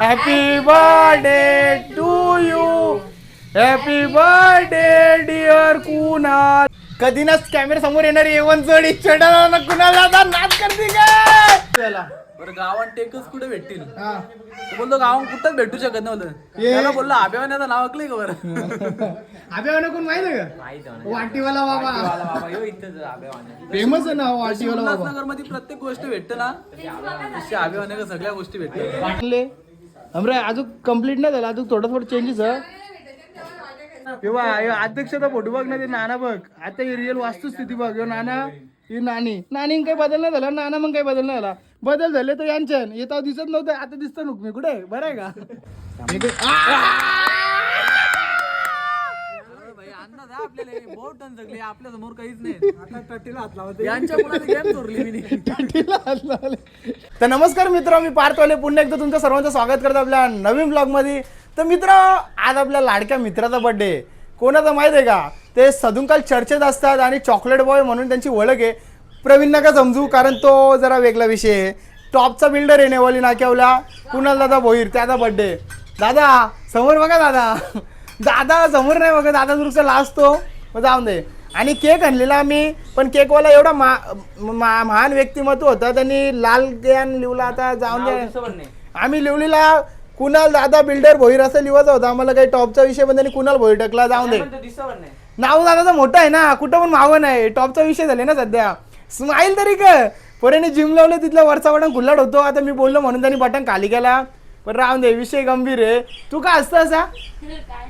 Happy birthday to you happy birthday dear Kunal कधी ना camera समोर येणार येवन चढ चढा कुणाल दादा नाच करते काय चला. बरं गावात टेकच कुठे भेटतील? हा. तो बोलतो गावात कुठंच भेटू शकत नव्हतं. ये. त्याला बोललो आब्यावाण्याचं नाव ऐकलंय का बरं? अभ्यावाना कोण माहीत आहे का? वाटीवाला बाबा. फेमस आहे ना वाटीवाला बाबा. प्रत्येक गोष्ट भेटते ना? तशी सगळ्या गोष्टी भेटतात. वाटले? अमरे अजून कंप्लीट नाही झालं. अजून थोडं थोडं चेंजेस किंवा अध्यक्षता फोटो बघ ना ते नाना बघ. आता ही रिअल वास्तुस्थिती बघ. ह्यो नाना ही नानी. नानी काही बदल नाही झाला. नाना मग काही बदल नाही झाला. बदल झाले तर यांच्यान येता दिसत नव्हतं. आता दिसतं नुक मी कुठे? बरं आहे का? अंदाज आहे आपल्याला बहुत टन जगले आपल्यासमोर काहीच नाही यांच्या मुलाने गेम चोरली मी हात. तर नमस्कार मित्र मी पार्थवाले पुन्हा एकदा तुमचं सर्वांचं स्वागत करतो आपल्या नवीन ब्लॉगमध्ये तर मित्र आज आपल्या लाडक्या मित्राचा बर्थडे कोणाचा माहीत आहे का? ते सदुंकाल चर्चेत असतात आणि चॉकलेट बॉय म्हणून त्यांची ओळख आहे. प्रवीण नका समजू कारण तो जरा वेगळा विषय आहे. टॉपचा बिल्डर आहे नेवाली नाक्यावला. कुणाल दादा भोईर त्याचा बर्थडे दादा समोर बघा दादा. दादा समोर नाही बघा दादा दुरुस्त लाजतो. मग जाऊन दे. आणि केक आणलेला आम्ही पण केकवाला एवढा मा, मा- महान व्यक्तिमत्व होता त्यांनी लाल ज्ञान लिवला आता जाऊन दे. आम्ही लिवलेला कुणाल दादा बिल्डर भोईर असं लिवायचा होता आम्हाला काही टॉपचा विषय पण त्यांनी कुणाल भोईर टाकला जाऊन दे. नाव दादाचं मोठं आहे ना कुठं पण मावं नाही टॉपचा विषय झाले ना सध्या. स्माईल तरी काय पोराने जिम लावलं तिथला वरचा बटन खुल्लाड होतो आता मी बोललो म्हणून त्यांनी बटन खाली केला. पण राहून दे विषय गंभीर आहे. तू का असतं असा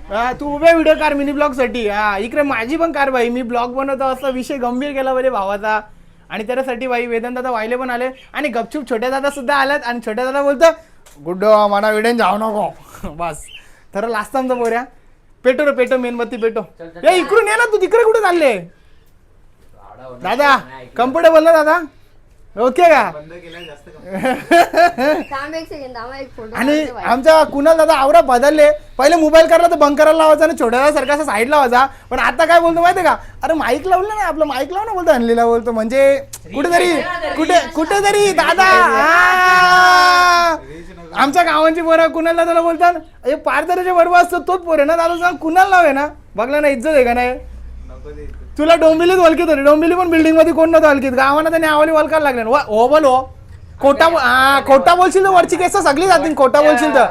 हा तू उभ्या व्हिडिओ कार मिनी ब्लॉगसाठी. हा इकडे माझी पण कार भाई मी ब्लॉग बनवतो असा विषय गंभीर केला बरे भावाचा. आणि त्याच्यासाठी भाई वेदन दादा वाहिले पण आले. आणि गपचूप छोट्या दादा सुद्धा आल्यात. आणि छोट्या दादा बोलतो गुड्ड मला विडेन जाऊ नको. बस. तर लास्ट आमचा पोऱ्या पेटो रे पेटो मेणबत्ती पेटो. ए इकडून ये ना तू तिकडे कुठे चालले? दादा कम्फर्टेबल ना दादा? ओके का? थांब एक सेकंद थांब एक फोटो आणि काढते बाई. आमचा कुणाल दादा आवरा बदलले. पहिले मोबाईल करला तर बंद करायला लावायचा आणि छोट्या सारखा असा साईड लावायचा पण आता काय बोलतो माहितीये का? अरे माईक लावलं ना आपलं माईक लाव ना बोलतो आणलेला बोलतो. म्हणजे कुठेतरी कुठे कुठेतरी दादा. आ! आमच्या गावांची पोरं कुणाल दादाला बोलतात? हे पारदऱ्याच्या बरोबर असतो तोच पोर आहे ना दादा? सांग कुणाल नाव आहे ना? बघला ना इज्जत आहे का नाही? तुला डोंबिवलीत वलकीत होती. डोंबिवली पण बिल्डिंगमध्ये कोण नव्हतं वलकीत गावाला त्याने आवली वलकायला लागले. वा- हो बोल. हो खोटा बो- हा, खोटा बोलशील तर वरची केस सगळी जातील. खोटा बोलशील तर.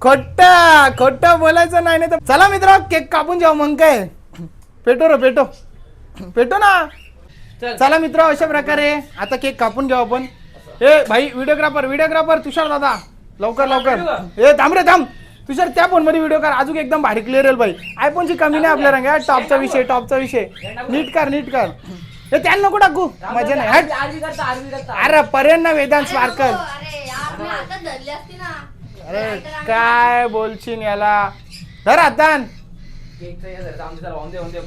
खोटा खोटा बोलायचं नाही नाही तर चला मित्र केक कापून जाऊ मग काय? पेटो रे पेटो. पेटो ना. चला. मित्र अशा प्रकारे आता केक कापून घेऊ आपण. ए भाई व्हिडिओग्राफर व्हिडिओग्राफर तुषार दादा. लवकर लवकर. ए थांब रे थांब. तुषार त्या फोनमध्ये व्हिडिओ कर अजून एकदम भारी क्लिअर येईल भाई आयफोनची कमी नाही आपल्या रंगा. टॉपचा विषय टॉपचा विषय. नीट कर नीट कर ए त्यांना नको टाकू. मजा नाही. हट. अरे पर्यंत ना वेदांत स्पार्कल अरे यार मी हातात धरली असती ना. अरे काय बोलशील याला? धर हातान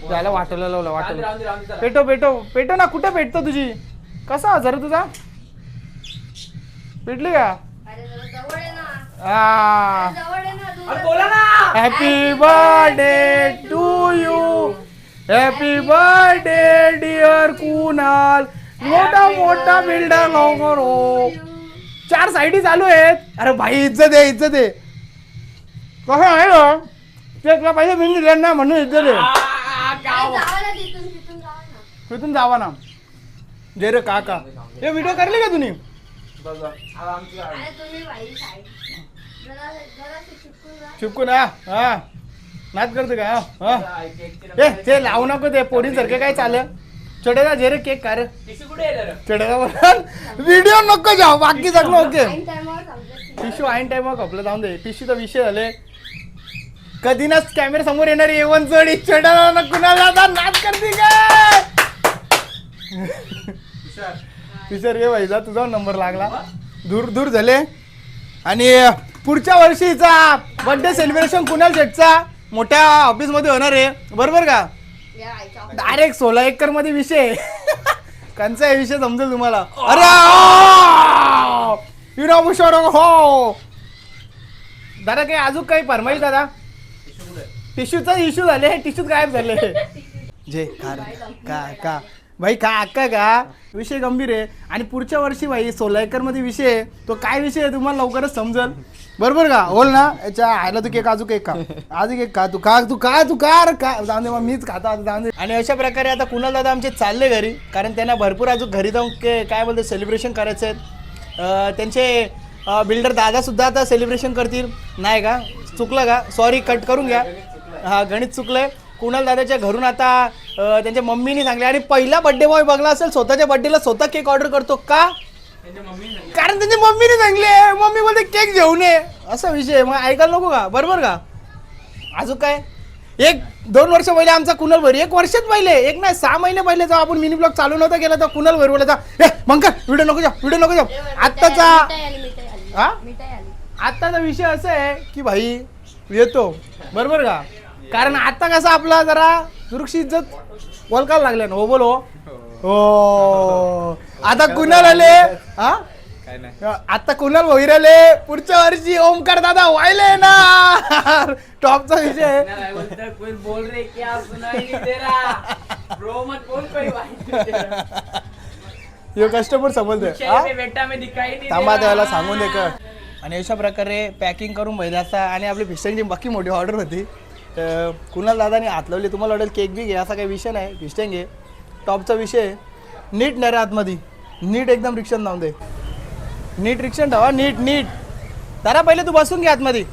त्याला वाटलं लावलं वाटलं. पेटो पेटो पेटो ना कुठं पेटतो तुझी? कसा आहे तुझा? पेटली का? हा happy birthday to you happy birthday dear Kunal मोठा मोठा बिल्डर लवकर हो चार साईडी चालू आहेत. अरे भाई इज्जत आहे इज्जत आहे कसं आहे ना ते तुला पाहिजे मी दिलं ना म्हणून इज्जत आहे अरे जावं ना तिथून तिथून जावं ना. तिथून जावा ना. जे रे काका. हे व्हिडिओ करले का तुम्ही? चिपकून हा हा. नाच करतो का? हा हा. ए ते लावू नको ते पोरीसारखं काय चालेल? छोट्याचा जे रे केक कर छोट्याचा व्हिडिओ नको जाऊ बाकी सगळं ओके. टिश्यू ऐन टाइम कपलं जाऊन दे. टिश्यूचा विषय झाले. कधी ना कॅमेरा समोर येणार येवन चढ छोट्या कुणाला आता नाच करते काय टीचर ये भाई जा तुझा नंबर लागला. दूर दूर झाले. आणि पुढच्या वर्षीचा बर्थडे सेलिब्रेशन कुणाल शेटचा? मोठ्या ऑफिसमध्ये होणार आहे. बरोबर का? डायरेक्ट सोळा एकरमध्ये विषय कंचा विषय समजेल तुम्हाला? अरे हो. दादा काही अजून काही फरमाईश दादा? टिश्यूचा इश्यू झाले टिश्यूच गायब झाले. जे का रे? का का भाई का अक्का का विषय गंभीर आहे. आणि पुढच्या वर्षी भाई सोळा एकरमध्ये विषय आहे. तो काय विषय आहे तुम्हाला लवकरच समजल? बरोबर का? बोल ना याच्या आयला तू केक अजून केक का अजून केक खा. तू का तू का तू का रे का जाऊन दे मग मीच खाता आता जाऊन दे. आणि अशा प्रकारे आता कुणाल दादा आमचे चालले घरी कारण त्यांना भरपूर अजून घरी जाऊन के काय बोलते सेलिब्रेशन करायचं आहेत. त्यांचे बिल्डर दादा सुद्धा आता सेलिब्रेशन करतील. नाही का? चुकलं का? सॉरी कट करून घ्या. हा गणित चुकलंय. कुणाल दादाच्या घरून आता अं, त्यांच्या मम्मीने सांगले आणि पहिला बड्डे बॉय बघला असेल स्वतःच्या बड्डेला स्वतः केक ऑर्डर करतो का? कारण त्यांच्या मम्मीने सांगले मम्मी बोलते केक घेऊन ये असा विषय आहे. मग ऐकायला नको का बरोबर का अजून काय एक दोन वर्ष पहिले आमचा कुणाल भरी एक वर्षात पहिले एक नाही सहा महिने पहिले जेव्हा आपण मिनी ब्लॉग चालू नव्हता केला तर कुणाल भरी बोलायचा ए मंकर व्हिडिओ नको जा व्हिडिओ नको जा आत्ताचा मिठाई आली मिठाई आली हा मिठाई आली आत्ताचा विषय असा आहे की भाई येतो बरोबर का कारण आता कसं आपला जरा सुरक्षित इज्जत बोलकायला लागल्या ना हो बोलो हो आता कुणाल आले? हा? आता कुणाल भोईराले पुढच्या वर्षी ओमकार दादा व्हायले ना टॉपचा विषय आहे. कोई बोल रहे क्या सुनाई नहीं दे रहा? ब्रो मत बोल कोई भाई ह्यो कस्टमर समजतोय हा? बेटा में दिखाई नहीं थांबा त्याला सांगून दे का आणि अशा प्रकारे पॅकिंग करून असता आणि आपली फिस्टंगची बाकी मोठी ऑर्डर होती. तर कुणाल दादाने हात लावली. तुम्हाला ऑर्डर केक बी घे असा काही विषय नाही. फिस्टंग घे टॉपचा विषय आहे. नीट नाही रे आतमध्ये. नीट एकदम रिक्षात लावून दे. नीट रिक्षात ठेवा नीट नीट. जरा पहिले तू बसून घे आतमध्ये.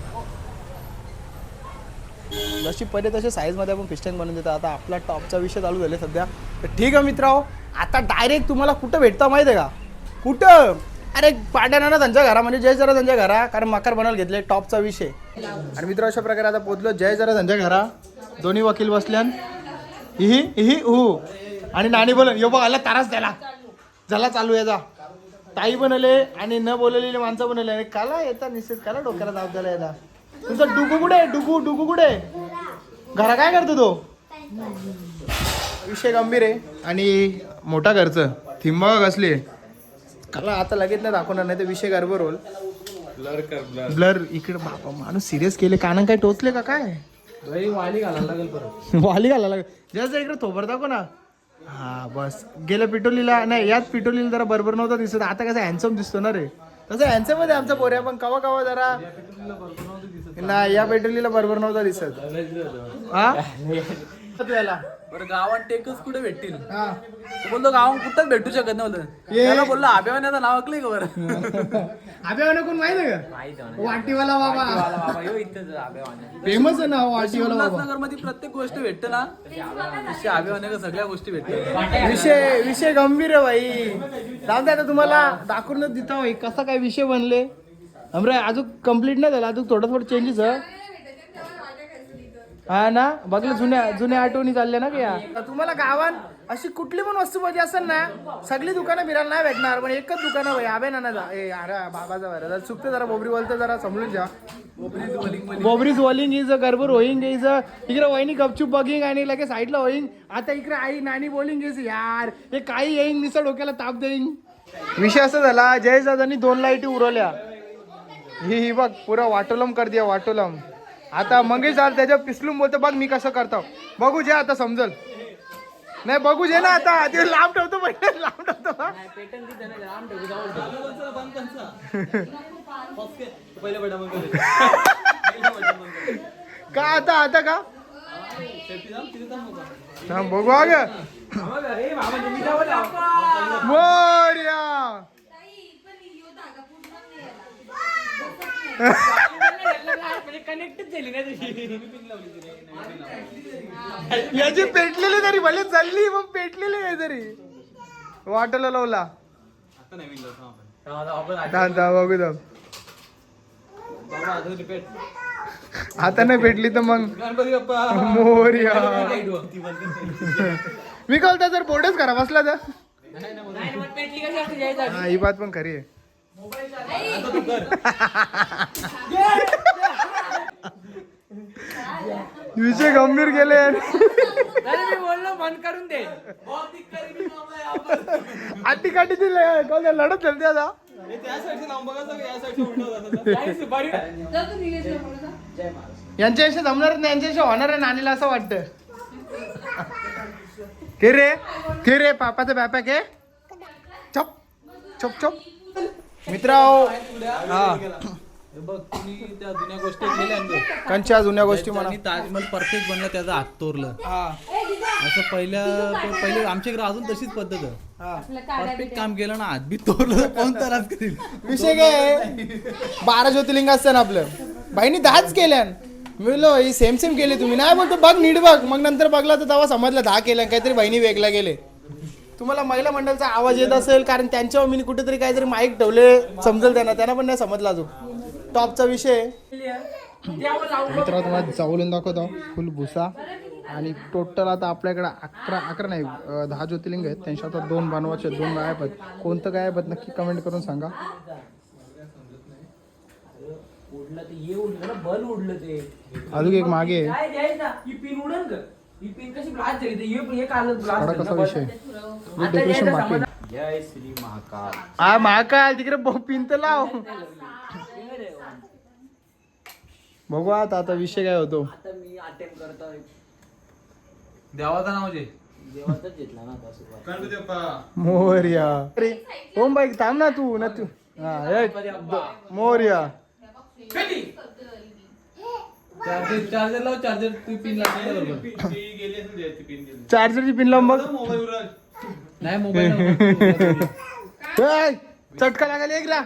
जशी पहिले तसे साईजमध्ये आपण फिस्टंग बनवून देतो. आता आपला टॉपचा विषय चालू झाले सध्या. तर ठीक आहे मित्र आता डायरेक्ट तुम्हाला कुठं भेटता माहिती आहे का? कुठं? अरे पाट्याना ना त्यांच्या घरा म्हणजे जय जरा त्यांच्या घरा. कारण मकर बनायला घेतले टॉपचा विषय. आणि मित्र अशा प्रकारे आता पोचलो जय जरा त्यांच्या घरा. दोन्ही वकील बसल्यान. इही इही हो आणि नाणी बोल यो बघ आला ताराच त्याला झाला चालू जा. ताई बनवले आणि न बोललेली माणसं बनवले आणि काला येतात निश्चित काला डोक्याला दाब द्यायला येतात तुमचा डुगू कुठे? डुगू डुगू कुठे? घरा काय करतो तो? विषय गंभीर आहे आणि मोठा खर्च थिंबा कसली काला आता लगेच नाही दाखवणार नाही तर विषय गडबड होईल. ब्लर इकडे बापा माणूस सिरियस केले. कानं काय टोचले का काय? वाली घालायला लागेल परत. वाली घाला लागेल. जास्त इकडे थोबर दाखव ना. हा बस. गेल्या पिटोलीला नाही याच पिटोलीला जरा बरोबर नव्हता दिसत. आता कसं हॅन्सम दिसतो ना रे. तसं हॅन्सममध्ये आमचा पोऱ्या पण कवा कवा जरा नाही या पेट्रोलीला बरोबर नव्हता दिसत. हा? याला बरं गावात टेकच कुठे भेटतील? हा. तो बोलतो गावात कुठंच भेटू शकत नाही बोलतो ये. त्याला बोललो आब्यावाण्याचं नाव ऐकलंय का बरं? अभ्यावाना कोण माहिती आहे माहीत का वाटीवाला बाबा. बाबा इथंच आब्यावाण्या फेमस आहे ना वाटीवाला बाबा. प्रत्येक गोष्ट भेटते ना विषय आब्यावाण्या सगळ्या गोष्टी भेटतात. विषय विषय गंभीर आहे भाई जाऊ दे आता तुम्हाला दाखवूनच देता. भाई कसा काय विषय बनले? अमरे अजून कंप्लीट नाही झाला अजून थोडं थोडं चेंजेस हा ना? बघलं जुन्या जुन्या आठवणी चालल्या ना का तुम्हाला गावात अशी कुठली पण वस्तू पाहिजे असेल ना सगळी दुकानं फिरायला नाही भेटणार पण एकच दुकानं आबे ना जा ए अरे बाबाचा बरं. जरा चुकते जरा बोबरी बोलतं जरा समजून जा बोबरीज वॉलिंग इज अ गरबर होईंग इज अ इकडे वहिनी गपचूप बघिंग आणि लगे साईडला होईंग आता इकडे आई नानी बोलिंग इज यार हे काही येईन निसं डोक्याला ताप देईन. विषय असा झाला जय दादांनी दोन लाईटी उरवल्या. ही ही बघ पुरा वाटोलम कर दिया वाटोलम. आता मंगेश दादा त्याच्या पिसलून बोलतो बघ मी कसं करतो. बघू जे आता समजल. नाही बघू जे ना आता. ते लांब ठेवतो पहिले लांब ठेवतो. हा. का आता आता का? बघू अग मोर्या याची पेटलेली तरी भले चालली मग पेटलेली आहे तरी वाटला लावला. बघू थांब आता नाही पेटली तर मग. मोर्या मी बोलतो जर बोर्डच करा बसला तर ही बात पण खरी आहे. विषय गंभीर गेले. मी बोललो बंद करून दे. आटी काटी दिले लढत झाली आता? यांच्याशी जमणार नाही यांच्याशी होणार आहे नानीला असं वाटतं. के रे? के रे पापाचा बॅपा के? चप चप चप. मित्र बघ तुम्ही त्या जुन्या गोष्टी केल्या ना. कंच्या जुन्या गोष्टी म्हणा. त्यांनी ताजमहल परफेक्ट बनला त्याचा हात तोरलं. हा. असं पहिल्या पहिले आमच्याकडे अजून तशीच पद्धत आहे. हा. परफेक्ट काम केलं ना हात बी तोरलं तर कोण त्रास करेल? विषय काय आहे? बारा ज्योतिर्लिंग असतं ना आपलं. बाईनी दहाच केल्या. मी बोललो ही सेम सेम केली तुम्ही. नाही बोलतो बघ नीट बघ. मग नंतर बघला तर तेव्हा समजलं दहा केल्या काहीतरी बहिणी वेगळ्या गेले. तुम्हाला महिला मंडळाचा आवाज येत असेल कारण त्यांच्यावर मी कुठेतरी काहीतरी माईक ठेवले समजेल त्यांना. त्यांना पण नाही समजला अजून. टॉपचा विषय. मित्र तुम्हाला चावलून दाखवतो फुल भुसा. आणि टोटल आता आपल्याकडे अकरा अकरा नाही दहा ज्योतिर्लिंग आहेत. त्यांच्या आता दोन बनवायचे आहेत, दोन गायब आहेत. कोणतं गायब आहेत नक्की कमेंट करून सांगा. उडलं ते ये उडलं ना बल उडलं ते. अजून एक मागे आहे. काय द्यायचं ही पिन उडन का ही पिन कशी ब्लास्ट झाली ते हे हे काल थोडा ब्लास्ट कसा विषय डेकोरेशन बाकी. आहे. जय श्री महाकाल. महाकाल तिकडे ब- पिंत लाव. बघू आता आता विषय काय होतो. आता मी अटेम्प्ट करतोय. देवाचं नाव जे. देवाचाच घेतला ना आता सुरुवात. मोर्या. अरे ओम बाईक थांब ना तू ना तू. हा एक, दो- मोर्या. चार्जर चार्जर लाव चार्जर तू पिन लागते बरोबर. चार्जरची पिन लावून बघ. नाही मोबाईल ए, चटका लागला एकला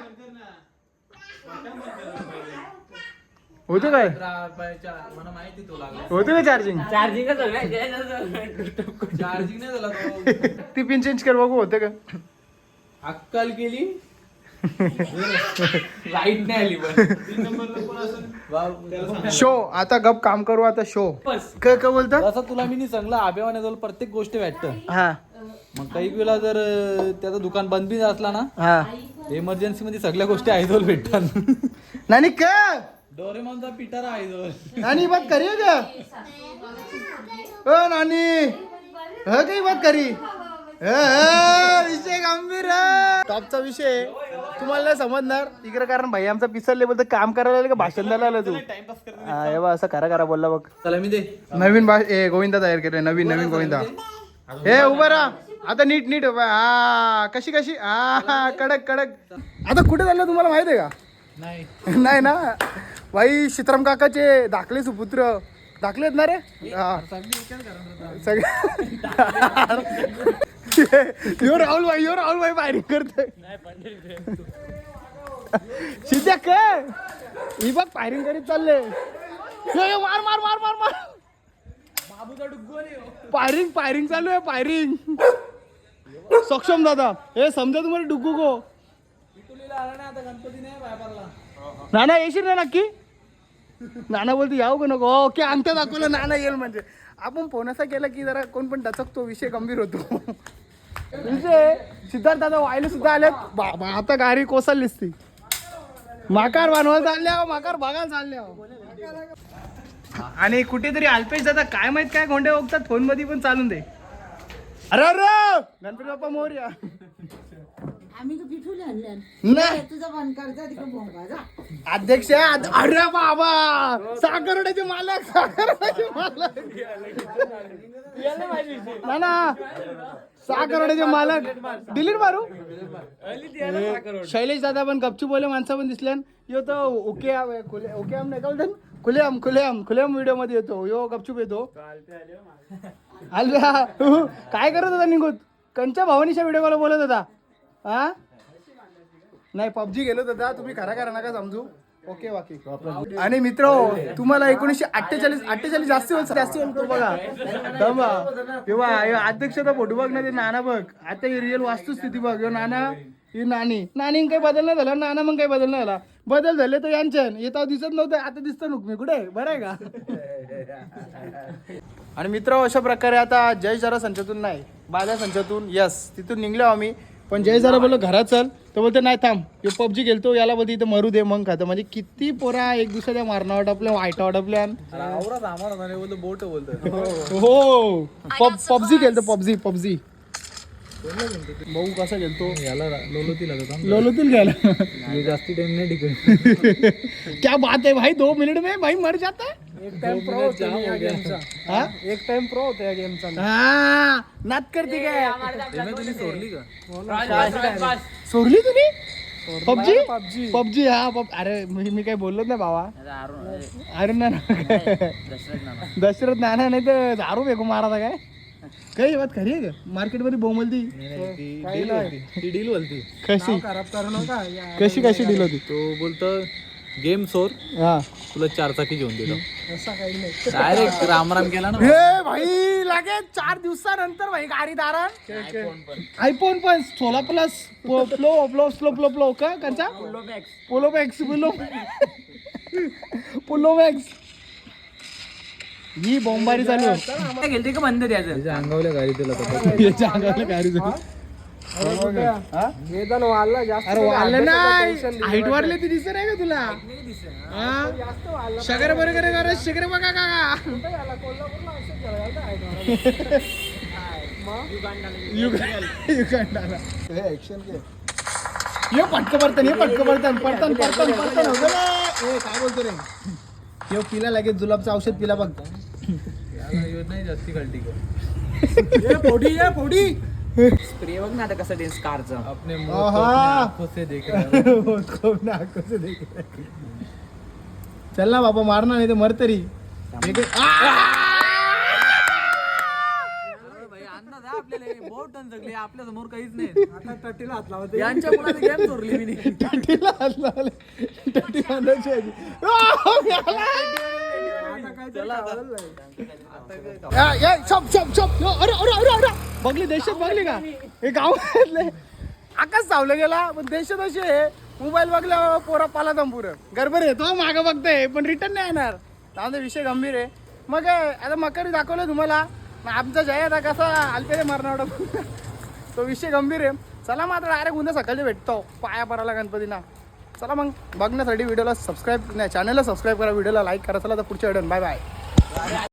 होतं काय? मला माहिती तो लागला. होतं का चार्जिंग चार्जिंग चार्जिंग नाही झाला तो. ती पिन चेंज कर बघू होतं का? अक्कल केली. लाइट नाही आली पण. शो आता गप काम करू आता शो. काय काय बोलतात असं तुला मी नाही सांगलं आबेवाने प्रत्येक गोष्ट वाटतं. हा. मग काही वेळा जर त्याचं दुकान बंद बी असला ना हा. इमर्जन्सी मध्ये सगळ्या गोष्टी आयदोल भेटतात. नानी का डोरेमॉनचा पिटारा आयदोल. नानी बात करिए क्या ओ नानी. ह काही बात करी. ह, ह, विषय गंभीर. टॉपचा विषय. तुम्हाला नाही समजणार. इकडे कारण भाई आमचा पिसर लेवल तर काम करायला आलं का? भाषण द्यायला आलं तू? हा हे बघ असं करा करा बोलला बघ. चला मी दे. नवीन भाष ए गोविंदा तयार केले नवीन नवीन गोविंदा. हे उभं राहा. आता नीट नीट उभा हा कशी कशी? हा कडक कडक. आता कुठे चाललं तुम्हाला माहिती आहे का? नाही. नाही ना? भाई सीताराम काकाचे धाकले सुपुत्र. धाकले आहेत ना रे? हा. सगळे यो राहुल भाई यो राहुल भाई फायरिंग करतोय. शिद्या काय ही बघ फायरिंग करीत चालले यो, यो, मार मार मार मार मार. फायरिंग फायरिंग चालू आहे फायरिंग सक्षम दादा हे समजा तुम्हाला डुगू गो. नाना येशील ना नक्की? नाना बोलते याव का नको. ओके अंगठा दाखवलं नाना येईल म्हणजे. आपण फोन असा केला की जरा कोण पण टचकतो विषय गंभीर होतो. विषय सिद्धार्थ दादा वायले सुद्धा आले बाबा आता गाडी कोसळलीच ती. माकार बनवायला चालल्या माकार बघायला चालल्या आणि कुठेतरी अल्पेश दादा काय माहीत काय गोंडे बघतात फोनमध्ये पण चालून दे. अरे अरे! गणपती बाप्पा मोर्या. अध्यक्ष अरे बाबा! साखरड्याचे मालक साखरड्याचे मालक. ना. सहा साखरड्याचे मालक. डिलीट मारू? शैलेश दादा पण गपचूप बोले माणसं पण दिसल्या यो तो ओके आम खुले ओके आम नाही का बोलतात? खुलेआम खुलेआम खुलेआम व्हिडिओमध्ये येतो. यो गपचूप येतो. आल्या काय करत होता निघूत कंच्या भावानीच्या व्हिडिओ कॉल बोलत होता. हा? नाही पबजी गेलो दादा तुम्ही खरा करा नका समजू. ओके बाकी आणि मित्र तुम्हाला एकोणीसशे अठ्ठेचाळीस अठ्ठेचाळीस जास्ती होत जास्ती होतो बघा. थांबा. तेव्हा हे अध्यक्षता फोटो बघ ना ते नाना बघ. आता ही रिअल वास्तुस्थिती बघ. नाना ही नानी. नानी काही बदल नाही झाला नाना मग काही बदल नाही झाला. बदल झाले तर यांच्यान येता दिसत नव्हतं आता दिसतं नुक मी कुठे? बरं आहे का? आणि मित्र अशा प्रकारे आता जय जरा संचातून नाही बाजा संचातून यस तिथून निघलो आम्ही. पण जय जरा बोललो घरात चल. तो बोलतो नाही थांब. यो पबजी गेलतो याला बोलतो इथं मरू दे मग खातं. म्हणजे किती पोरा एक दुसऱ्या मारणं वाटपल्या वाईट वाटपल्या बोट बोलतो हो. पब पबजी गेलतो पबजी पबजी. भाऊ कसा गेलतो? याला लोलोतील गेला. जास्ती टाइम नाही टिकत. क्या बात है भाई दो मिनट में भाई मर जाता है. एक टाइम प्रो हाँ? एक टाइम प्रो होता या गेमचा. हाँ नात करते काय तुम्ही सोडली का? सोडली तुम्ही पबजी? पबजी? हा पब अरे मी मी काही बोललोच नाही बाबा। अरे ना दशरथ नाना। नाही तर दारू बेको मारा था काय? काही बात खरी आहे का मार्केटमध्ये बोंबलती ती डील बोलती कशी? खराब करू नका. कशी कशी डील होती? तो बोलतो गेम सोर हा. तुला चार चाकी घेऊन देतो. डायरेक्ट राम राम केला ना. हे भाई लगेच चार दिवसानंतर भाई गाडी दारात आयफोन पण. सोळा प्लस प्लो प्लो स्लो प्लो प्लो का कंचा Polo Max Polo Polo Max ही बोंबारी चालू आहे. गेलते का बंद द्यायचं अंगावल्या गाडी तुला याच्या अंगाला गाडी हा? अरे वाढलं नाही हाईट वाढले ती दिसत नाही का तुला हा? शगर बरं करे कर शगर बघा का हे ये पटकं पडतं हे पटकं पडतं पडतं पडतं पडतं हो गं रे. ए काय बोलतो रे यो पिला लगेच जुलाबचं औषध पिला बघ नाही जास्ती गलती स्प्रे बघ ना आता कसं अपने. आंखों से देख रहे हो. देख चल ना बाबा मारना नाही तर मर तरी. हे काय- भाई अंदाज आहे आपल्याला बहुत टन जगले आपल्यासमोर काहीच नाही. आता टटीला हात लावत. यांच्या मुलाने गेम चोरली मी. टाटीला हात लावले. टाटी आधी. आ, बघली दहशत बघली का? हे गावातले. आकाश चावलं गेला पण दहशत अशी आहे मोबाईल बघल्यावर पोरा पाला पुरं. गडबड येतो मागं बघतोय पण रिटर्न नाही येणार. त्यामुळे विषय गंभीर आहे. मग आता मकरी दाखवलं तुम्हाला. मग आमचा जय आता कसा आलपेले मारणार तो विषय गंभीर आहे. चला मात्र डायरेक्ट उद्या सकाळी भेटतो. पाया पराला गणपतीना चला मग बघण्यासाठी व्हिडिओला सबस्क्राईब नाही चॅनलला सबस्क्राईब करा व्हिडिओला लाईक करा. चला तर पुढच्या व्हिडिओ बाय बाय